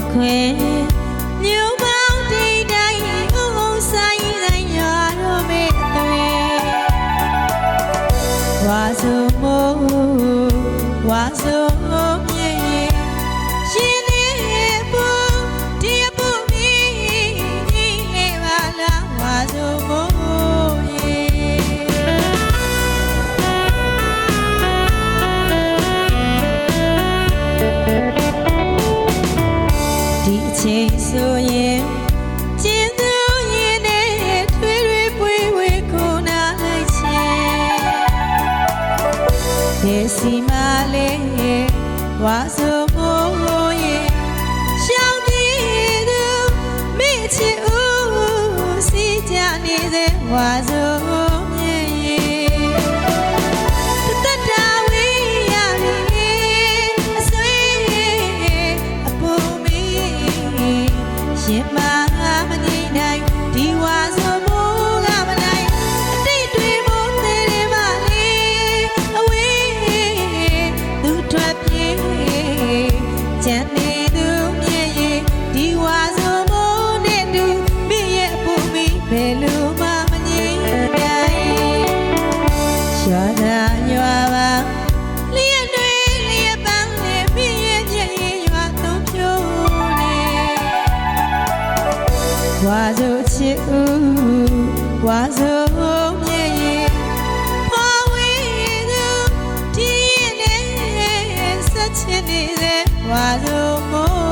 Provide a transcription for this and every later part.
thật khỏe. Nhiều bao đi đây ưu xanh đây nhà đô mẹ tuệ hoa dâu mô hoa dâu Hãy subscribe cho kênh Ghiền Mì Gõ Để không bỏ lỡ những ချိန်ဆိုရင်ကျင်းသူရင်နဲ့ထွေးထွေးပွေးဝေးကိုနာလိုက်ချင်ဒေစီမလေးဝါဆို Mang ဝါဆိုမြဲရဲ့ဖွာဝေးသူဒီရဲ့နဲ့ဆက်ချင်နေတဲ့ဝါဆိုမို့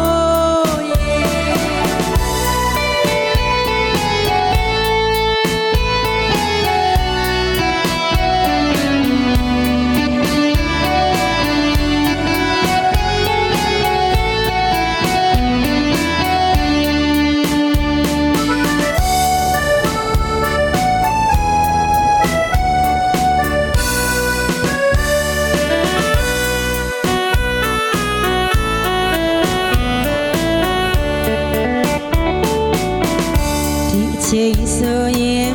这些年，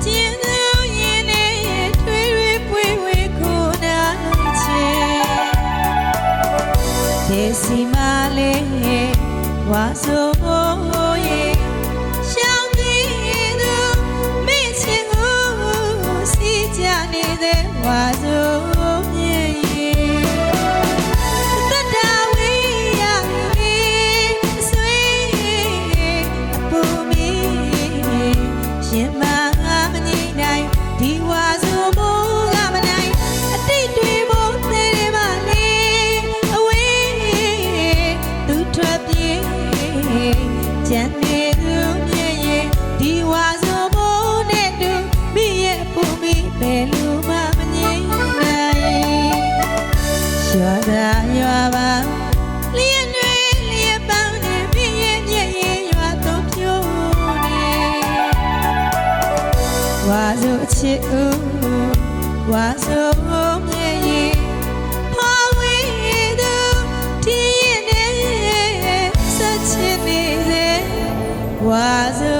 这些年，你对我不为过难见。这些年，我做梦也想你，都没见我思念的我做。 ဝါဆိုအချစ်ဦးဝါဆိုမြည့်ရဲ့ဖွာဝေးသူဒီရဲ့နဲ့ဆက်ချင်နေတဲ့ဝါဆို